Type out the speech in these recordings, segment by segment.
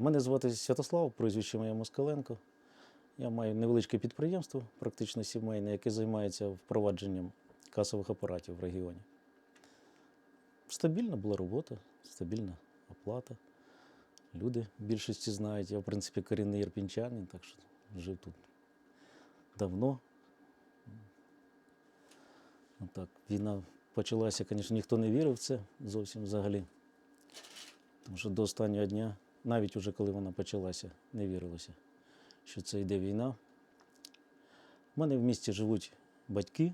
Мене звати Святослав, прізвище моє Москаленко. Я маю невеличке підприємство, практично сімейне, яке займається впровадженням касових апаратів в регіоні. Стабільна була робота, стабільна оплата. Люди в більшості знають. Я, в принципі, корінний ірпінчанин, так що жив тут давно. Отак, війна почалася, звісно, ніхто не вірив в це зовсім взагалі. Тому що до останнього дня, навіть уже коли вона почалася, не вірилося, що це йде війна. У мене в місті живуть батьки,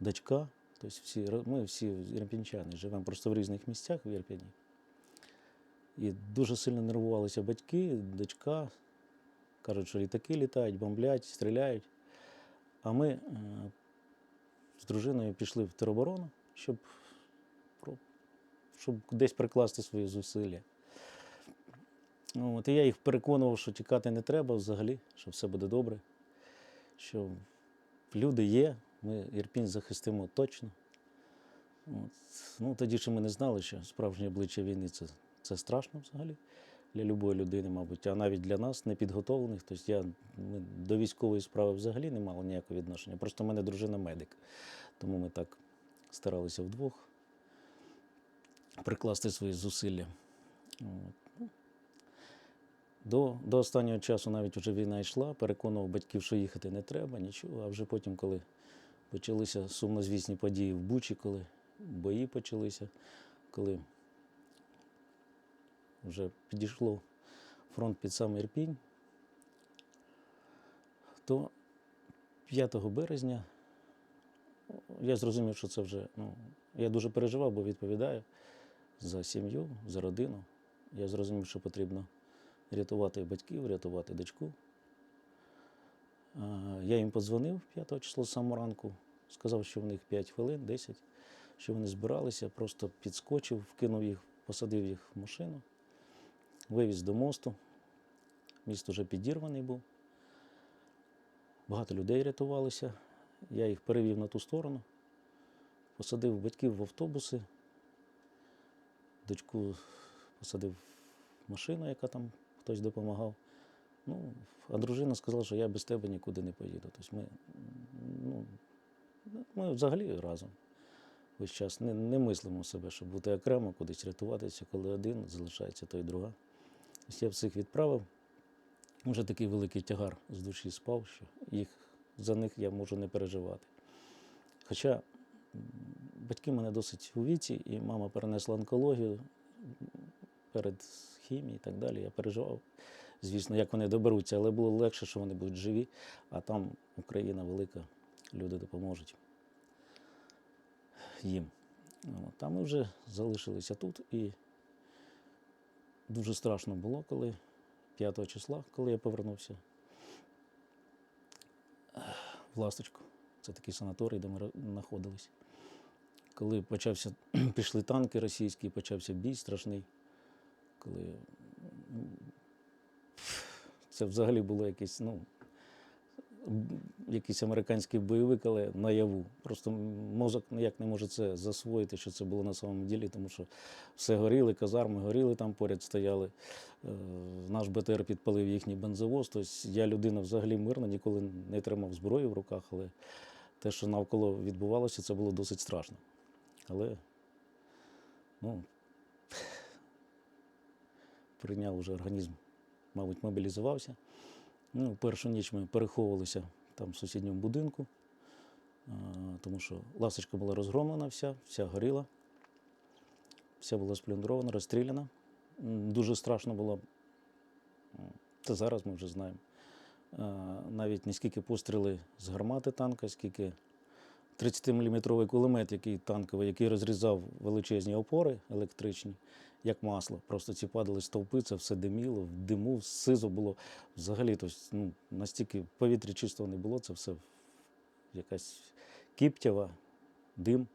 дочка, тобто всі, ми всі ірпінчани, живемо просто в різних місцях в Ірпіні. І дуже сильно нервувалися батьки, дочка. Кажуть, що літаки літають, бомблять, стріляють. А ми е, з дружиною пішли в тероборону, щоб, щоб десь прикласти свої зусилля. От, і я їх переконував, що тікати не треба взагалі, що все буде добре, що люди є, ми Ірпінь захистимо точно. От. Ну, тоді ще ми не знали, що справжнє обличчя війни це, це страшно взагалі для любої людини, мабуть, а навіть для нас, непідготовлених. Тобто я ми до військової справи взагалі не мали ніякого відношення. Просто в мене дружина медик. Тому ми так старалися вдвох прикласти свої зусилля. От. До, до останнього часу навіть вже війна йшла, переконував батьків, що їхати не треба, нічого. А вже потім, коли почалися сумнозвісні події в Бучі, коли бої почалися, коли вже підійшло фронт під сам Ірпінь, то 5 березня я зрозумів, що це вже. Ну, я дуже переживав, бо відповідаю за сім'ю, за родину. Я зрозумів, що потрібно рятувати батьків, рятувати дочку. Я їм подзвонив 5 числа самого ранку, сказав, що в них 5 хвилин, 10, що вони збиралися, просто підскочив, вкинув їх, посадив їх в машину, вивіз до мосту. Міст вже підірваний був. Багато людей рятувалися. Я їх перевів на ту сторону, посадив батьків в автобуси, дочку посадив в машину, яка там хтось допомагав. Ну, а дружина сказала, що я без тебе нікуди не поїду. Тобто ми, ну, ми взагалі разом весь час не, не мислимо себе, щоб бути окремо, кудись рятуватися, коли один залишається, то й друга. Ось я всіх відправив. Вже такий великий тягар з душі спав, що їх, за них я можу не переживати. Хоча батьки мене досить у віці, і мама перенесла онкологію перед хімією і так далі. Я переживав, звісно, як вони доберуться, але було легше, що вони будуть живі, а там Україна велика, люди допоможуть їм. От, а ми вже залишилися тут, і дуже страшно було, коли 5 числа, коли я повернувся в Ласточку. Це такий санаторій, де ми знаходились. Коли почався, пішли танки російські, почався бій страшний. Коли ну, це взагалі було якесь, ну, якийсь американський бойовик, але наяву. Просто мозок ніяк не може це засвоїти, що це було на самому ділі, тому що все горіли, казарми горіли, там поряд стояли. Е, Наш БТР підпалив їхній бензовоз. Тобто я людина взагалі мирна, ніколи не тримав зброю в руках, але те, що навколо відбувалося, це було досить страшно. Але ну, прийняв уже організм, мабуть, мобілізувався. Ну, першу ніч ми переховувалися там в сусідньому будинку, тому що ласточка була розгромлена вся, вся горіла, вся була сплюндрована, розстріляна. Дуже страшно було. Це зараз ми вже знаємо. Навіть не скільки постріли з гармати танка, скільки 30-мм кулемет, який танковий, який розрізав величезні опори електричні, як масло. Просто ці падали стовпи, це все диміло, в диму, сизо було взагалі. Тобто, ну, настільки повітря чистого не було, це все якась кіптява, дим,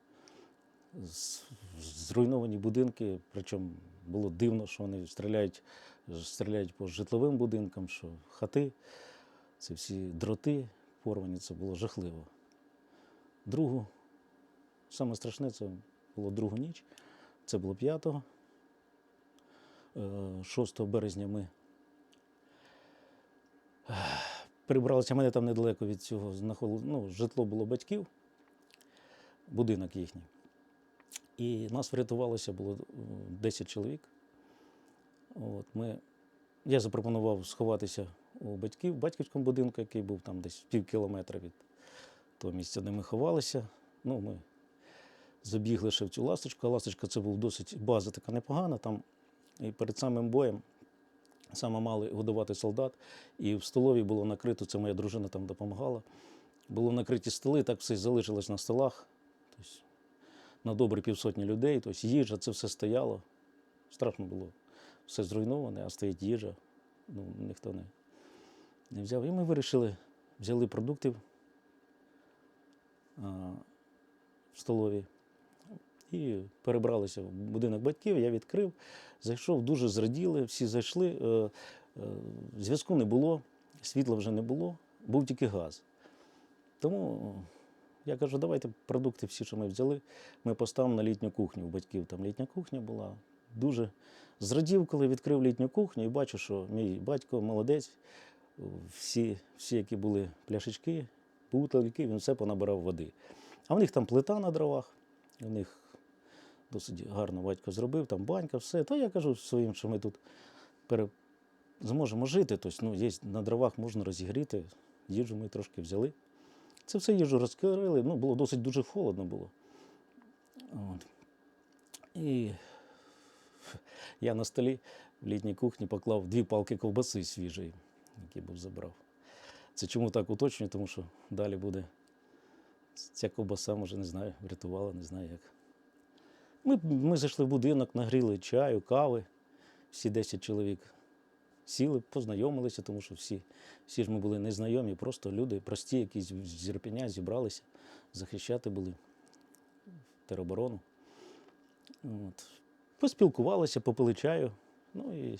зруйновані будинки. Причому було дивно, що вони стріляють, стріляють по житловим будинкам, що хати, це всі дроти порвані, це було жахливо. Другу, саме страшне це було другу ніч, це було п'ятого. Е, 6 березня ми е, перебралися. Мене там недалеко від цього ну, житло було батьків, будинок їхній. І нас врятувалося було е, 10 чоловік. От, ми, я запропонував сховатися у батьків, в батьківському будинку, який був там десь пів кілометра від того місця, де ми ховалися. Ну, ми забігли ще в цю ласточку. А ласточка це був досить база така непогана. Там і перед самим боєм саме мали годувати солдат. І в столовій було накрито, це моя дружина там допомагала. Було накриті столи, так все залишилось на столах. Тобто, на добрі півсотні людей. Тобто їжа, це все стояло. Страшно було. Все зруйноване, а стоїть їжа. Ну, ніхто не, не взяв. І ми вирішили, взяли продуктів а, в столові і перебралися в будинок батьків. Я відкрив, зайшов, дуже зраділи, всі зайшли. Е, е, Зв'язку не було, світла вже не було, був тільки газ. Тому я кажу, давайте продукти всі, що ми взяли, ми поставимо на літню кухню. У батьків там літня кухня була. Дуже зрадів, коли відкрив літню кухню і бачу, що мій батько молодець. Всі, всі які були пляшечки, бутильки, він все понабирав води. А в них там плита на дровах, у них досить гарно батько зробив, там банька, все. То я кажу своїм, що ми тут пере... зможемо жити. Тобто, ну, є на дровах можна розігріти, їжу ми трошки взяли. Це все їжу розкрили, ну, було досить дуже холодно було. От. І я на столі в літній кухні поклав дві палки ковбаси свіжої, які був забрав. Це чому так уточнюю, тому що далі буде ця ковбаса, може, не знаю, врятувала, не знаю як. Ми, ми зайшли в будинок, нагріли чаю, кави, всі 10 чоловік сіли, познайомилися, тому що всі, всі ж ми були незнайомі, просто люди, прості, які з з Ірпеня зібралися, захищати були тероборону. От. Поспілкувалися, попили чаю. Ну і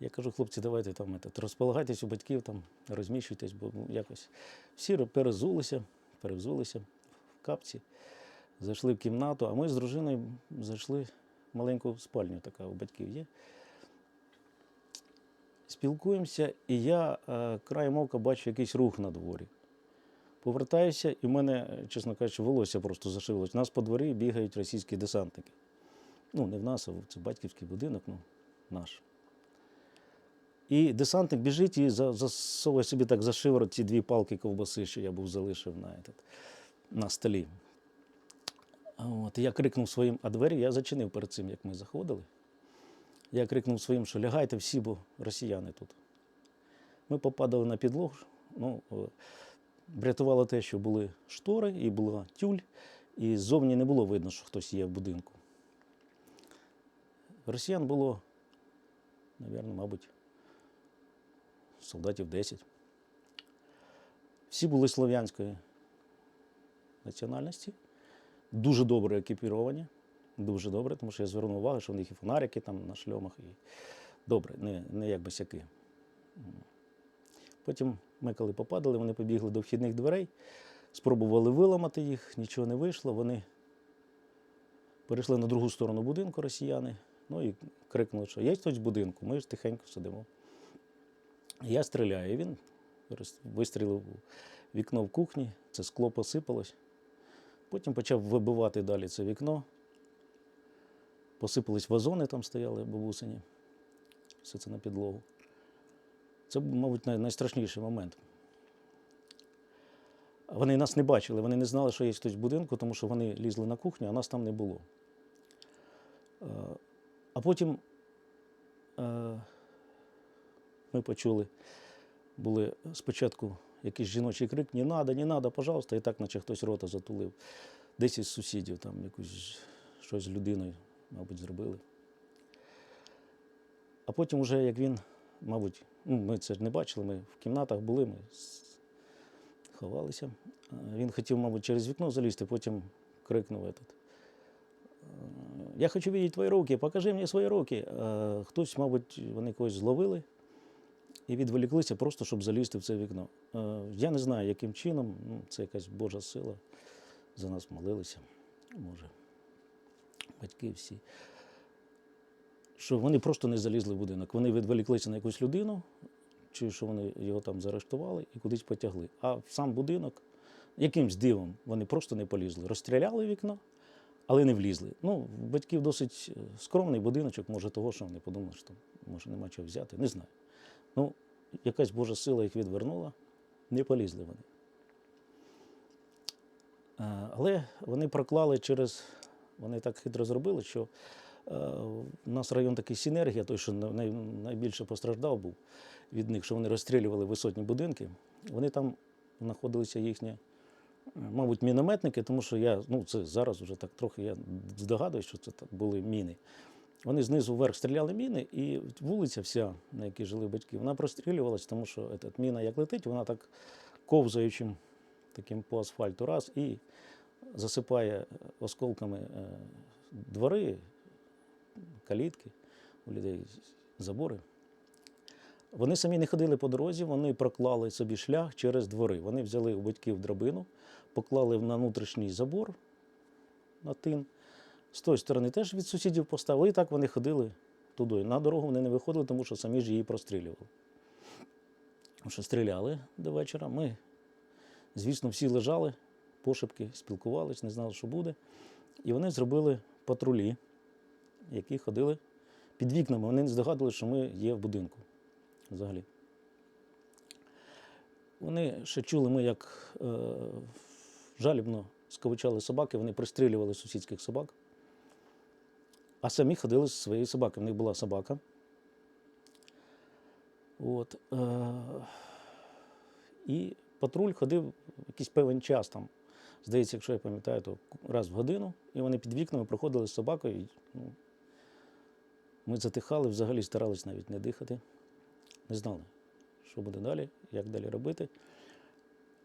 я кажу, хлопці, давайте там этот, розполагайтесь у батьків, там, розміщуйтесь, бо ну, якось всі перезулися, перевзулися в капці, зайшли в кімнату, а ми з дружиною зайшли в маленьку спальню, така у батьків є. Спілкуємося, і я е, краєм ока бачу якийсь рух на дворі. Повертаюся, і в мене, чесно кажучи, волосся просто зашивалось. У нас по дворі бігають російські десантники. Ну, не в нас, а це батьківський будинок, ну, наш. І десантник біжить і за- засовує собі так за шиворот ці дві палки ковбаси, що я був залишив на, на столі. От, я крикнув своїм, а двері я зачинив перед цим, як ми заходили. Я крикнув своїм, що лягайте всі, бо росіяни тут. Ми попадали на підлогу. Ну, врятувало те, що були штори і була тюль, і ззовні не було видно, що хтось є в будинку. Росіян було, мабуть, мабуть, солдатів 10. Всі були слов'янської національності, дуже добре екіпіровані, дуже добре, тому що я звернув увагу, що в них і фонарики там на шльомах, і добре, не, не як босяки. Потім ми, коли попадали, вони побігли до вхідних дверей, спробували виламати їх, нічого не вийшло. Вони перейшли на другу сторону будинку росіяни, ну і крикнули, що є хтось в будинку, ми ж тихенько сидимо. Я стріляю, і він вистрілив у вікно в кухні, це скло посипалось. Потім почав вибивати далі це вікно. Посипались вазони, там стояли бабусині. Все це на підлогу. Це, мабуть, найстрашніший момент. Вони нас не бачили, вони не знали, що є хтось в будинку, тому що вони лізли на кухню, а нас там не було. Е, А потім е, ми почули, були спочатку якийсь жіночий крик: не надо, не надо, пожалуйста, і так, наче хтось рота затулив. Десь із сусідів там якусь щось з людиною, мабуть, зробили. А потім, вже як він, мабуть, ну, ми це ж не бачили, ми в кімнатах були, ми ховалися. Він хотів, мабуть, через вікно залізти, потім крикнув этот. «Е, Я хочу бачити твої руки, покажи мені свої руки. Е, Хтось, мабуть, вони когось зловили і відволіклися просто, щоб залізти в це вікно. Е, Я не знаю, яким чином, ну, це якась Божа сила. За нас молилися, може, батьки всі. що вони просто не залізли в будинок. Вони відволіклися на якусь людину, чи що вони його там заарештували і кудись потягли. А в сам будинок якимсь дивом вони просто не полізли. Розстріляли вікно, але не влізли. Ну, батьків досить е, скромний будиночок, може, того, що вони подумали, що може нема чого взяти. Не знаю. Ну, якась Божа сила їх відвернула, не полізли вони. Е, Але вони проклали через, вони так хитро зробили, що е, у нас район такий синергія, той, що най- най- найбільше постраждав був від них, що вони розстрілювали висотні будинки. Вони там знаходилися їхні, е, мабуть, мінометники, тому що я, ну це зараз вже так трохи я здогадуюсь, що це були міни. Вони знизу вверх стріляли міни, і вулиця вся, на якій жили батьки, вона прострілювалась, тому що этот, міна як летить, вона так ковзаючим таким по асфальту раз і засипає осколками е, двори, калітки у людей, забори. Вони самі не ходили по дорозі, вони проклали собі шлях через двори. Вони взяли у батьків драбину, поклали на внутрішній забор на тин. З тої сторони теж від сусідів поставили, і так вони ходили туди. На дорогу вони не виходили, тому що самі ж її прострілювали. Тому що стріляли до вечора. Ми, звісно, всі лежали, пошепки, спілкувались, не знали, що буде. І вони зробили патрулі, які ходили під вікнами. Вони не здогадували, що ми є в будинку взагалі. Вони ще чули, ми як е, жалібно сковичали собаки, вони пристрілювали сусідських собак, а самі ходили з своєю собакою. В них була собака. От, е, і патруль ходив якийсь певний час там. Здається, якщо я пам'ятаю, то раз в годину, і вони під вікнами проходили з собакою. Ну, ми затихали, взагалі старались навіть не дихати не знали, що буде далі, як далі робити.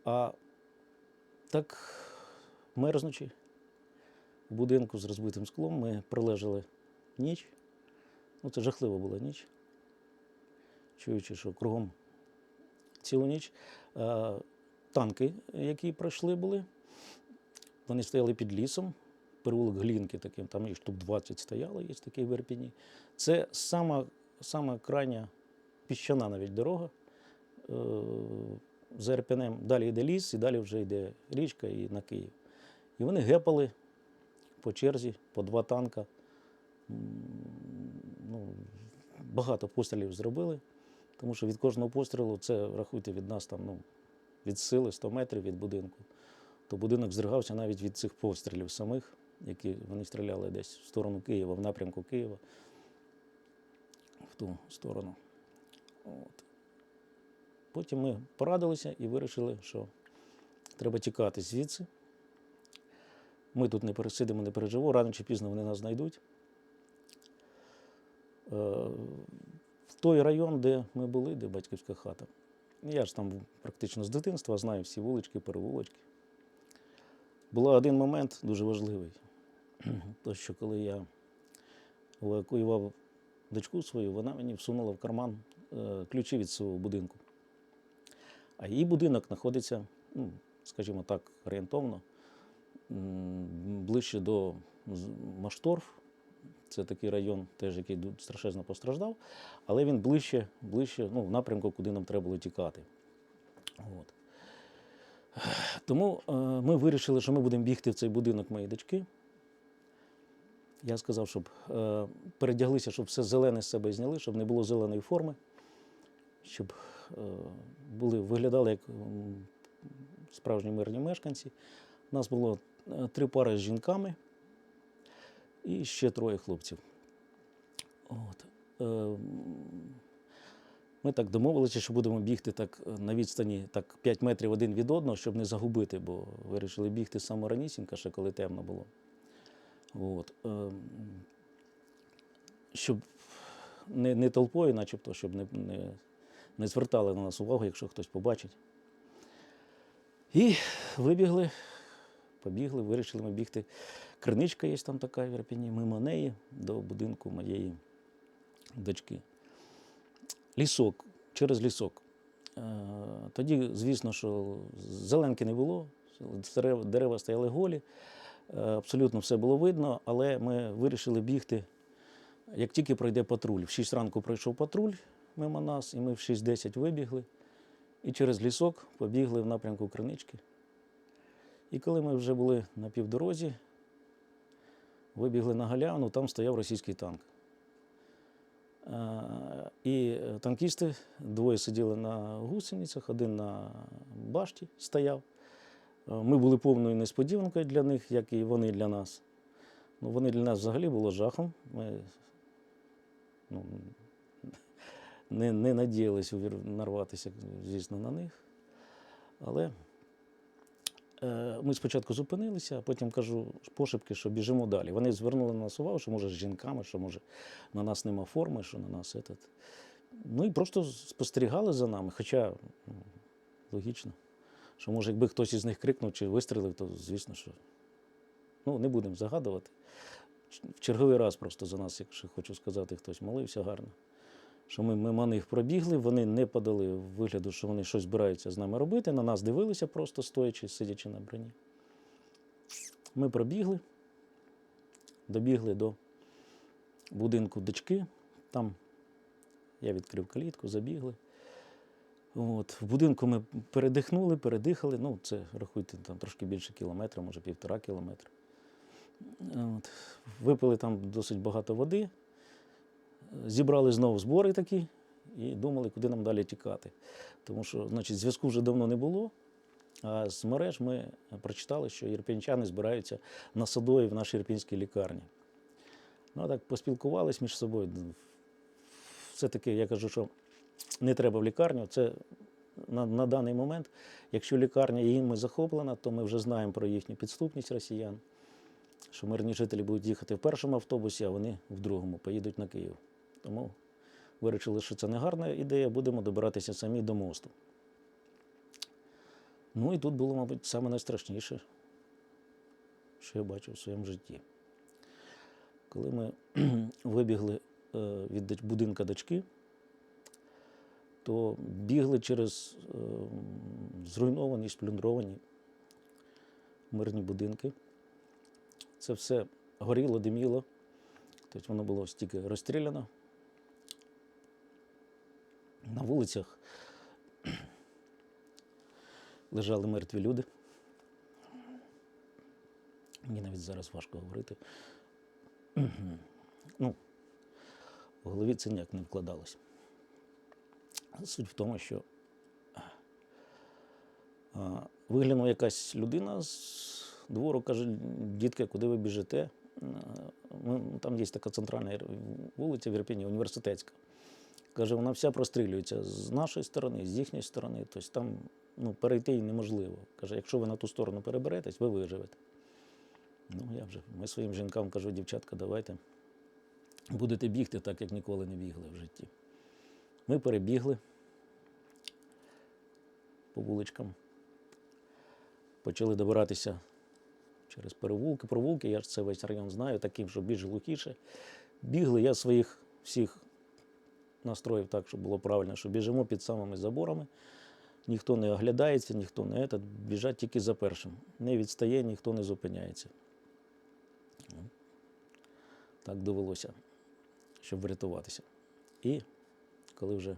А так, мерзнучи будинку з розбитим склом, ми пролежали ніч. Ну, це жахлива була ніч, чуючи, що кругом цілу ніч. А, танки, які пройшли були, вони стояли під лісом, переулок Глінки таким, там їх штук 20 стояло, є такий в Ірпіні. Це сама, сама крайня піщана навіть дорога. Е, За Ірпенем далі йде ліс, і далі вже йде річка і на Київ. І вони гепали по черзі, по два танка. Ну, багато пострілів зробили, тому що від кожного пострілу це рахуйте від нас там, ну, від сили 100 метрів від будинку. То будинок здригався навіть від цих пострілів самих, які вони стріляли десь в сторону Києва, в напрямку Києва, в ту сторону. От. Потім ми порадилися і вирішили, що треба тікати звідси. Ми тут не пересидимо, не переживемо, рано чи пізно вони нас знайдуть. Е, В той район, де ми були, де батьківська хата. Я ж там практично з дитинства, знаю всі вулички, перевулочки. Був один момент дуже важливий. То, що коли я евакуював дочку свою, вона мені всунула в карман е, ключі від свого будинку. А її будинок знаходиться, ну, скажімо так, орієнтовно, ближче до Машторф. Це такий район, теж, який страшезно постраждав, але він ближче, ближче ну, в напрямку, куди нам треба було тікати. От. Тому е, ми вирішили, що ми будемо бігти в цей будинок моєї дочки. Я сказав, щоб е, передяглися, щоб все зелене з себе зняли, щоб не було зеленої форми, щоб е, були, виглядали як справжні мирні мешканці. У нас було е, три пари з жінками і ще троє хлопців. От. Е, ми так домовилися, що будемо бігти так е, на відстані так, 5 метрів один від одного, щоб не загубити, бо вирішили бігти саме ранісінько, ще коли темно було. От. Щоб не, не толпою, начебто, щоб не, не, не звертали на нас увагу, якщо хтось побачить. І вибігли, побігли, вирішили ми бігти. Криничка є там така в Ірпіні, мимо неї до будинку моєї дочки. Лісок, через лісок. Е, Тоді, звісно, що зеленки не було, дерева, стояли голі, е, абсолютно все було видно, але ми вирішили бігти Як тільки пройде патруль, в 6 ранку пройшов патруль мимо нас, і ми в 6.10 вибігли, і через лісок побігли в напрямку Кринички. І коли ми вже були на півдорозі, вибігли на галявину, там стояв російський танк. І е, танкісти двоє сиділи на гусеницях, один на башті стояв. Е, Ми були повною несподіванкою для них, як і вони для нас. Ну, вони для нас взагалі було жахом. Ми ну, не, не надіялися нарватися, звісно, на них. Але ми спочатку зупинилися, а потім кажу пошепки, що біжимо далі. Вони звернули на нас увагу, що може з жінками, що може на нас нема форми, що на нас этот. Ну і просто спостерігали за нами. Хоча ну, логічно, що може, якби хтось із них крикнув чи вистрілив, то звісно, що ну, не будемо загадувати. В черговий раз просто за нас, якщо хочу сказати, хтось молився гарно. Що ми мимо них пробігли, вони не подали вигляду, що вони щось збираються з нами робити. На нас дивилися просто стоячи, сидячи на броні. Ми пробігли, добігли до будинку дочки. Там я відкрив калітку, забігли. От. В будинку ми передихнули, передихали. Ну, це рахуйте, там трошки більше кілометра, може півтора кілометра. От. Випили там досить багато води, зібрали знову збори такі і думали, куди нам далі тікати. Тому що, значить, зв'язку вже давно не було. А з мереж ми прочитали, що ірпінчани збираються на Садові в нашій ірпінській лікарні. Ну, а так поспілкувались між собою. Все-таки я кажу, що не треба в лікарню. Це на, на даний момент, якщо лікарня їм захоплена, то ми вже знаємо про їхню підступність росіян, що мирні жителі будуть їхати в першому автобусі, а вони в другому поїдуть на Київ. Тому вирішили, що це не гарна ідея, будемо добиратися самі до мосту. Ну і тут було, мабуть, саме найстрашніше, що я бачив в своєму житті. Коли ми вибігли е, від будинка дочки, то бігли через е, зруйновані, сплюндровані мирні будинки. Це все горіло, диміло, тобто воно було стільки розстріляно. На вулицях лежали мертві люди. Мені навіть зараз важко говорити. Ну, в голові це ніяк не вкладалося. Суть в тому, що виглянула якась людина з двору, каже, дітки, куди ви біжите? Там є така центральна вулиця в Ірпіні, університетська. Каже, вона вся прострілюється з нашої сторони, з їхньої сторони. Тобто там ну, перейти неможливо. Каже, якщо ви на ту сторону переберетесь, ви виживете. Ну, я вже ми своїм жінкам кажу, дівчатка, давайте будете бігти так, як ніколи не бігли в житті. Ми перебігли по вуличкам, почали добиратися через перевулки, провулки. Я ж це весь район знаю, таким, що більш глухіше. Бігли, я своїх всіх настроїв так, щоб було правильно, що біжимо під самими заборами. Ніхто не оглядається, ніхто не этот, біжать тільки за першим. Не відстає, ніхто не зупиняється. Так довелося, щоб врятуватися. І коли вже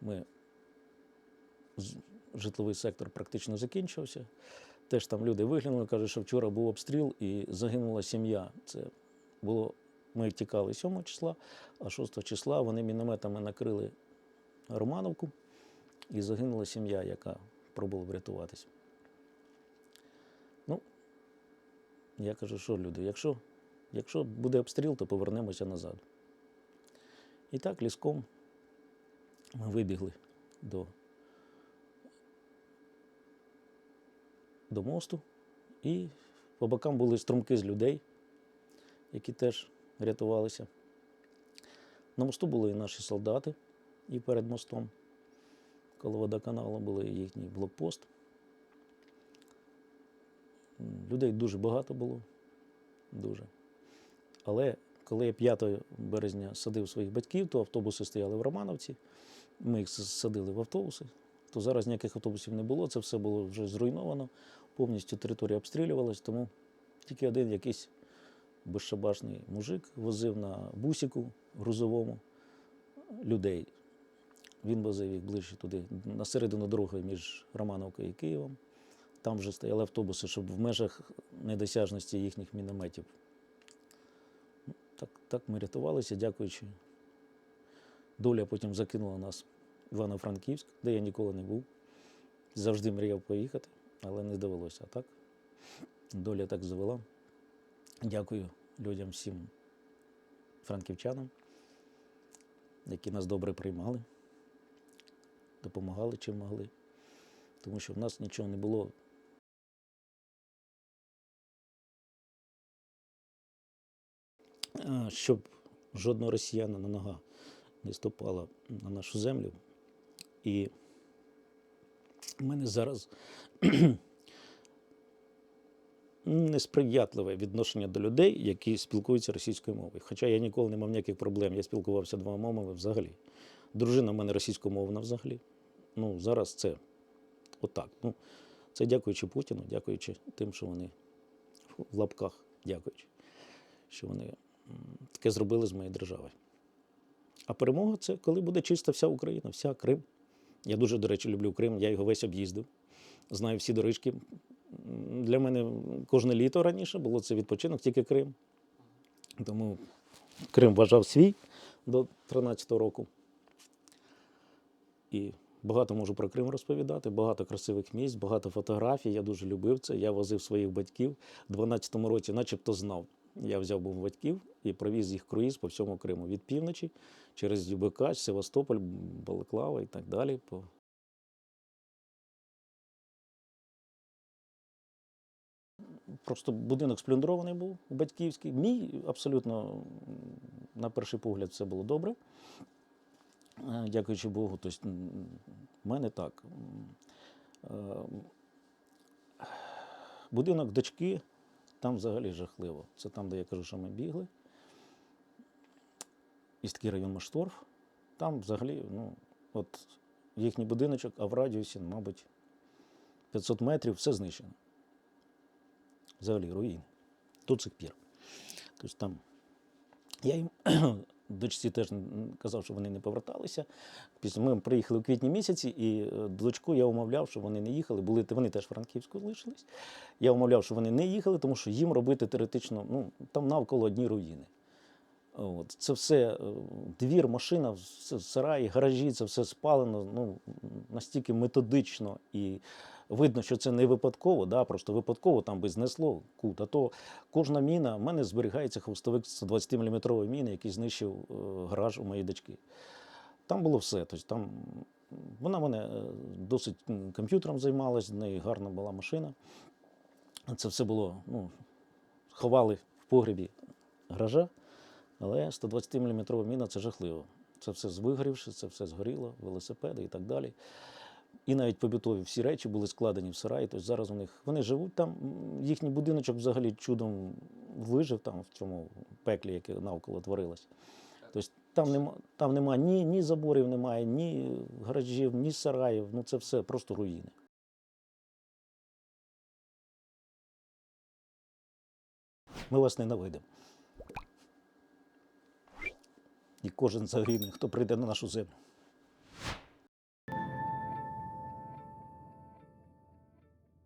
ми житловий сектор практично закінчився, теж там люди виглянули, кажуть, що вчора був обстріл і загинула сім'я. Це було, ми тікали 7 числа, а 6 числа вони мінометами накрили Романовку і загинула сім'я, яка пробувала врятуватися. Ну, я кажу, що люди, якщо, якщо буде обстріл, то повернемося назад. І так ліском ми вибігли до, до мосту, і по бокам були струмки з людей, які теж рятувалися. На мосту були і наші солдати, і перед мостом, коло водоканалу були їхній блокпост. Людей дуже багато було, дуже. Але коли я 5 березня садив своїх батьків, то автобуси стояли в Романовці. Ми їх садили в автобуси. То зараз ніяких автобусів не було, це все було вже зруйновано, повністю територія обстрілювалась, тому тільки один якийсь безшабашний мужик, возив на бусіку грузовому людей. Він возив їх ближче туди, на середину дороги між Романовкою і Києвом. Там вже стояли автобуси, щоб в межах недосяжності їхніх мінометів. Ну, Так, так ми рятувалися, дякуючи. Доля потім закинула нас в Івано-Франківськ, де я ніколи не був. Завжди мріяв поїхати, але не довелося. А так, доля так завела. Дякую людям всім франківчанам, які нас добре приймали, допомагали чим могли. Тому що в нас нічого не було. Щоб жодного росіяна на нога не ступала на нашу землю. І в мене зараз несприятливе відношення до людей, які спілкуються російською мовою. Хоча я ніколи не мав ніяких проблем, я спілкувався двома мовами взагалі. Дружина в мене російськомовна взагалі. Ну, зараз це отак. Ну, це дякуючи Путіну, дякуючи тим, що вони в лапках, дякуючи, що вони таке зробили з моєї держави. А перемога це коли буде чиста вся Україна, вся Крим. Я дуже, до речі, люблю Крим, я його весь об'їздив. Знаю всі дорожки. Для мене кожне літо раніше було це відпочинок, тільки Крим. Тому Крим вважав свій до 13-го року. І багато можу про Крим розповідати, багато красивих місць, багато фотографій. Я дуже любив це. Я возив своїх батьків. У 12-му році, начебто, знав. Я взяв був батьків і провіз їх круїз по всьому Криму від півночі через Дюбекач, Севастополь, Балаклава і так далі. По... Просто будинок сплюндрований був батьківський. Мій абсолютно на перший погляд все було добре. Е, Дякуючи Богу, тобто, в мене так. е, Будинок дочки, там взагалі жахливо. Це там, де я кажу, що ми бігли. Істкий район Машторф. Там взагалі, ну, от їхній будиночок, а в радіусі, мабуть, 500 метрів, все знищено. Взагалі руїни. До цих пір. Тобто там я їм дочці теж казав, що вони не поверталися. Після ми приїхали у квітні місяці, і е, дочку я умовляв, що вони не їхали. Були вони теж Франківську залишились. Я умовляв, що вони не їхали, тому що їм робити теоретично, ну там навколо одні руїни. От. Це все е, двір, машина, сараї, гаражі, це все спалено ну, настільки методично і видно, що це не випадково, да, просто випадково там би знесло кут. А то кожна міна, в мене зберігається хвостовик 120-мм міни, який знищив е, гараж у моєї дочки. Там було все. Тобто там, вона мене е, досить комп'ютером займалась, в неї гарна була машина. Це все було, ну, ховали в погребі гаража. Але 120-мм міна це жахливо. Це все звигорівши, це все згоріло, велосипеди і так далі. І навіть побутові всі речі були складені в сараї. Тобто зараз у них вони живуть там. Їхній будиночок взагалі чудом вижив там в цьому пеклі, яке навколо творилось. Тобто там нема, там нема ні, ні заборів, немає, ні гаражів, ні сараїв. Ну це все просто руїни. Ми вас ненавидимо. І кожен загине, хто прийде на нашу землю.